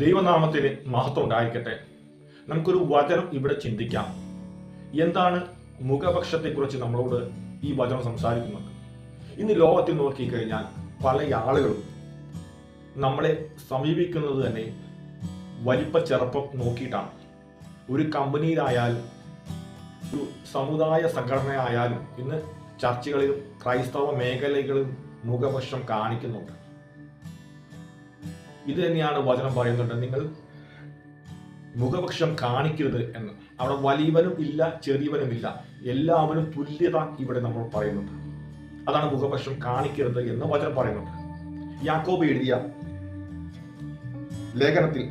ദൈവനാമത്തിന് മഹത്വം ഉണ്ടായിരിക്കട്ടെ. നമുക്കൊരു വചനം ഇവിടെ ചിന്തിക്കാം. എന്താണ് മുഖപക്ഷത്തെക്കുറിച്ച് നമ്മളോട് ഈ വചനം സംസാരിക്കുന്നത്? ഇന്ന് ലോകത്തിൽ നോക്കിക്കഴിഞ്ഞാൽ പല ആളുകളും നമ്മളെ സമീപിക്കുന്നത് തന്നെ വലിപ്പ ചെറുപ്പം നോക്കിയിട്ടാണ്. ഒരു കമ്പനിയിലായാലും ഒരു സമുദായ സംഘടനയായാലും ഇന്ന് ചർച്ചകളിലും ക്രൈസ്തവ മേഖലകളിലും മുഖപക്ഷം കാണിക്കുന്നുണ്ട്. ഇത് തന്നെയാണ് വചനം പറയുന്നുണ്ട്. നിങ്ങൾ മുഖപക്ഷം കാണിക്കരുത് എന്ന്. അവിടെ വലിയവനും ഇല്ല ചെറിയവനും ഇല്ല. എല്ലാവരും തുല്യത ഇവിടെ നമ്മൾ പറയുന്നുണ്ട്. അതാണ് മുഖപക്ഷം കാണിക്കരുത് എന്ന് വചനം പറയുന്നുണ്ട്. യാക്കോബ് എഴുതിയ ലേഖനത്തിൽ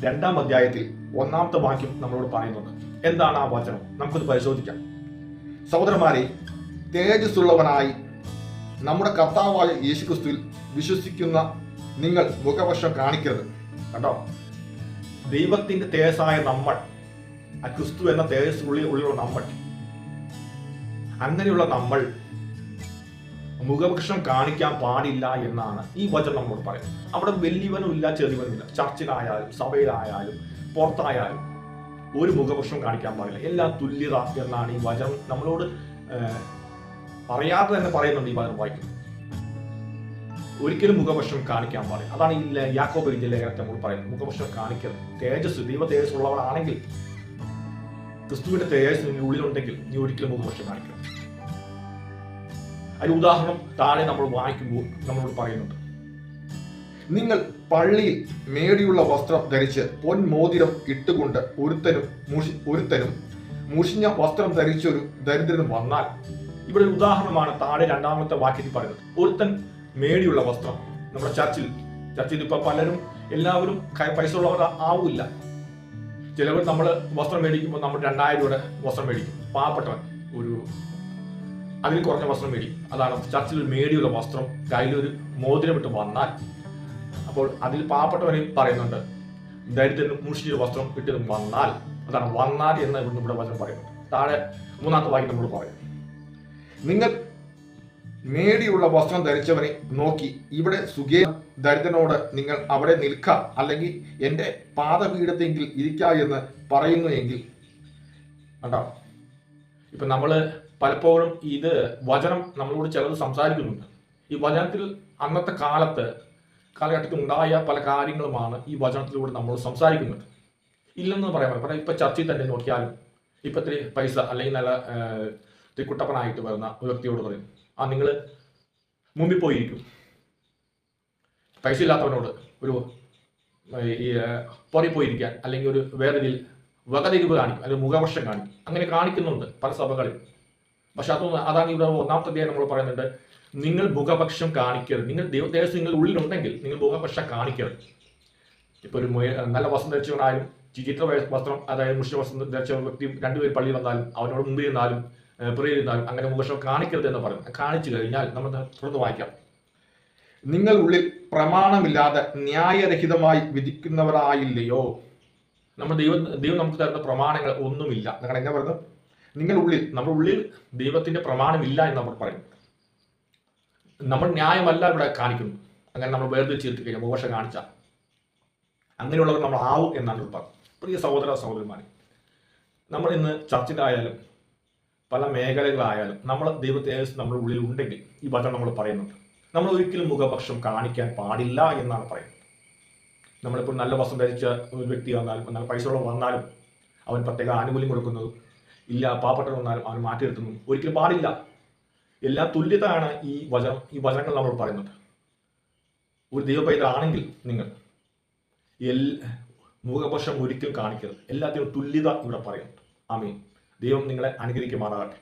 രണ്ടാം അധ്യായത്തിൽ ഒന്നാമത്തെ വാക്യം നമ്മളോട് പറയുന്നുണ്ട്. എന്താണ് ആ വചനം? നമുക്കത് പരിശോധിക്കാം. സഹോദരന്മാരെ തേജസ്സുള്ളവനായി നമ്മുടെ കർത്താവായ യേശുക്രിസ്തുവിൽ വിശ്വസിക്കുന്ന നിങ്ങൾ മുഖപക്ഷം കാണിക്കരുത്. കണ്ടോ? ദൈവത്തിന്റെ തേജസ്സായ നമ്മൾ ആ ക്രിസ്തു എന്ന തേജസ് ഉള്ളിൽ ഉള്ളിലുള്ള നമ്മൾ അങ്ങനെയുള്ള നമ്മൾ മുഖപക്ഷം കാണിക്കാൻ പാടില്ല എന്നാണ് ഈ വചനം നമ്മോട് പറയുന്നത്. അവിടെ വലിയവനും ഇല്ല ചെറിയവനും ഇല്ല. ചർച്ചിലായാലും സഭയിലായാലും പുറത്തായാലും ഒരു മുഖപക്ഷം കാണിക്കാൻ പാടില്ല. എല്ലാ തുല്യത എന്നാണ് ഈ വചനം നമ്മളോട് പറയാതെ തന്നെ പറയുന്നുണ്ട് ഈ വചനം വായിക്കുന്നത്. ഒരിക്കലും മുഖപക്ഷം കാണിക്കാൻ പാടില്ല. അതാണ് ഈ യാക്കോബ് എഴുതിയ ലേഖനത്തെ നമ്മൾ പറയുന്നത്. മുഖപക്ഷം കാണിക്കരുത്. തേജസ് ദൈവ തേജസ് ഉള്ളവരാണെങ്കിൽ ക്രിസ്തുവിന്റെ തേജസ് നിന്റെ ഉള്ളിലുണ്ടെങ്കിൽ നീ ഒരിക്കലും മുഖപക്ഷം കാണിക്കരുത്. അതിന് ഉദാഹരണം താഴെ നമ്മൾ വായിക്കുമ്പോൾ നമ്മളോട് പറയുന്നുണ്ട്. നിങ്ങൾ പള്ളിയിൽ മേടിയുള്ള വസ്ത്രം ധരിച്ച് പൊൻമോതിരം ഇട്ടുകൊണ്ട് ഒരുത്തനും മുഷി- ഒരുത്തനും മുഷിഞ്ഞ വസ്ത്രം ധരിച്ചൊരു ദരിദ്രനും വന്നാൽ ഇവിടെ ഒരു ഉദാഹരണമാണ് താഴെ രണ്ടാമത്തെ വാക്യത്തിൽ പറയുന്നത്. ഒരുത്തൻ മേടിയുള്ള വസ്ത്രം നമ്മുടെ ചർച്ചിൽ ചർച്ചിൽ ഇപ്പൊ പലരും എല്ലാവരും പൈസ ഉള്ളവർ ആവില്ല ചിലവർ നമ്മൾ വസ്ത്രം മേടിക്കുമ്പോൾ നമ്മൾ രണ്ടായിരം രൂപയുടെ വസ്ത്രം മേടിക്കും. പാവപ്പെട്ടവൻ ഒരു അതിൽ കുറഞ്ഞ വസ്ത്രം മേടിക്കും. അതാണ് ചർച്ചിൽ ഒരു മേടിയുള്ള വസ്ത്രം കയ്യിലൊരു മോതിരം ഇട്ട് വന്നാൽ. അപ്പോൾ അതിൽ പാവപ്പെട്ടവനെ പറയുന്നുണ്ട് ദരിദ്രനും മുഷിഞ്ഞൊരു വസ്ത്രം ഇട്ട് വന്നാൽ. അതാണ് വന്നാൽ എന്ന് ഇവിടെ വചനം പറയുന്നത്. താഴെ മൂന്നാമത്തെ വാക്യം നമ്മൾ പറയും. നിങ്ങൾ മേടിയുള്ള വസ്ത്രം ധരിച്ചവനെ നോക്കി ഇവിടെ സുഖേ ദരിദ്രനോട് നിങ്ങൾ അവിടെ നിൽക്ക അല്ലെങ്കിൽ എന്റെ പാദപീഠത്തെങ്കിൽ ഇരിക്ക എന്ന് പറയുന്നു എങ്കിൽ. കണ്ടോ? ഇപ്പൊ നമ്മൾ പലപ്പോഴും ഇത് വചനം നമ്മളോട് ചിലത് സംസാരിക്കുന്നുണ്ട്. ഈ വചനത്തിൽ അന്നത്തെ കാലത്ത് കാലഘട്ടത്തിൽ ഉണ്ടായ പല കാര്യങ്ങളുമാണ് ഈ വചനത്തിലൂടെ നമ്മൾ സംസാരിക്കുന്നത്. ഇല്ലെന്ന് പറയാൻ പറയാം ഇപ്പൊ ചർച്ചയിൽ തന്നെ നോക്കിയാലും ഇപ്പൊ ഇത്തിരി പൈസ അല്ലെങ്കിൽ നല്ല ഏഹ്, ഇത്തിരി കുട്ടപ്പനായിട്ട് വരുന്ന വ്യക്തിയോട് പറയും ആ നിങ്ങൾ മുമ്പിൽ പോയിരിക്കും. പൈസ ഇല്ലാത്തവനോട് ഒരു ഈ പുറകെ പോയിരിക്കാൻ അല്ലെങ്കിൽ ഒരു വേറെ രീതിയിൽ വകതിരിവ് കാണിക്കും അല്ലെങ്കിൽ മുഖവർഷം കാണിക്കും. അങ്ങനെ കാണിക്കുന്നുണ്ട് പല സഭകളിൽ. പക്ഷെ അതൊന്നും അതാണ് ഇവിടെ ഒന്നാമത്തെ അധ്യായം നമ്മൾ പറയുന്നുണ്ട്. നിങ്ങൾ മുഖപക്ഷം കാണിക്കരുത്. നിങ്ങൾ ദൈവദേശം നിങ്ങൾ ഉള്ളിലുണ്ടെങ്കിൽ നിങ്ങൾ മുഖപക്ഷം കാണിക്കരുത്. ഇപ്പൊ ഒരു നല്ല വസ്ത്രം ധരിച്ചവനായാലും ചിത്ര വസ്ത്രം അതായത് മുഷ്യ വസ്ത്രം ധരിച്ച വ്യക്തി രണ്ടുപേർ പള്ളിയിൽ വന്നാലും അവനോട് മുമ്പിൽ ഇരുന്നാലും പ്രിയ അങ്ങനെ മുഖക്ഷം കാണിക്കരുത് എന്ന് പറയും കാണിച്ചു കഴിഞ്ഞാൽ നമ്മൾ തുടർന്ന് വായിക്കാം. നിങ്ങൾ ഉള്ളിൽ പ്രമാണമില്ലാതെ ന്യായരഹിതമായി വിധിക്കുന്നവരായില്ലയോ? നമ്മൾ ദൈവം ദൈവം നമുക്ക് തരുന്ന പ്രമാണങ്ങൾ ഒന്നുമില്ല. നിങ്ങൾ എങ്ങനെ പറയുന്നത്? നിങ്ങൾ ഉള്ളിൽ നമ്മുടെ ഉള്ളിൽ ദൈവത്തിന്റെ പ്രമാണമില്ല എന്ന് നമ്മൾ പറയും. നമ്മൾ ന്യായമല്ല ഇവിടെ കാണിക്കുന്നു. അങ്ങനെ നമ്മൾ വേർതിരിച്ച് കഴിഞ്ഞാൽ മോശം കാണിച്ച. അങ്ങനെയുള്ളവർ നമ്മൾ ആവും എന്നാണ് പറഞ്ഞത്. പ്രിയ സഹോദര സഹോദരന്മാരെ നമ്മൾ ഇന്ന് ചർച്ചിലായാലും പല മേഖലകളായാലും നമ്മൾ ദൈവത്തെ നമ്മുടെ ഉള്ളിൽ ഉണ്ടെങ്കിൽ ഈ വചനം നമ്മൾ പറയുന്നുണ്ട്. നമ്മൾ ഒരിക്കലും മുഖപക്ഷം കാണിക്കാൻ പാടില്ല എന്നാണ് പറയുന്നത്. നമ്മളിപ്പോൾ നല്ല വസ്ത്രം ധരിച്ച ഒരു വ്യക്തി വന്നാലും നല്ല പൈസ വന്നാലും അവൻ പ്രത്യേക ആനുകൂല്യം കൊടുക്കുന്നത് ഇല്ല പാവപ്പെട്ടവൻ വന്നാലും അവൻ മാറ്റി നിർത്തുന്നു ഒരിക്കലും പാടില്ല. എല്ലാ തുല്യതയാണ് ഈ വചനം ഈ വചനങ്ങൾ നമ്മൾ പറയുന്നത്. ഒരു ദൈവപൈതാണെങ്കിൽ നിങ്ങൾ എൽ മുഖപക്ഷം ഒരിക്കലും കാണിക്കരുത്. എല്ലാത്തിനും തുല്യത ഇവിടെ പറയുന്നുണ്ട്. ആമീൻ. ദൈവം നിങ്ങളെ അനുഗ്രഹിക്കുമാറാകട്ടെ.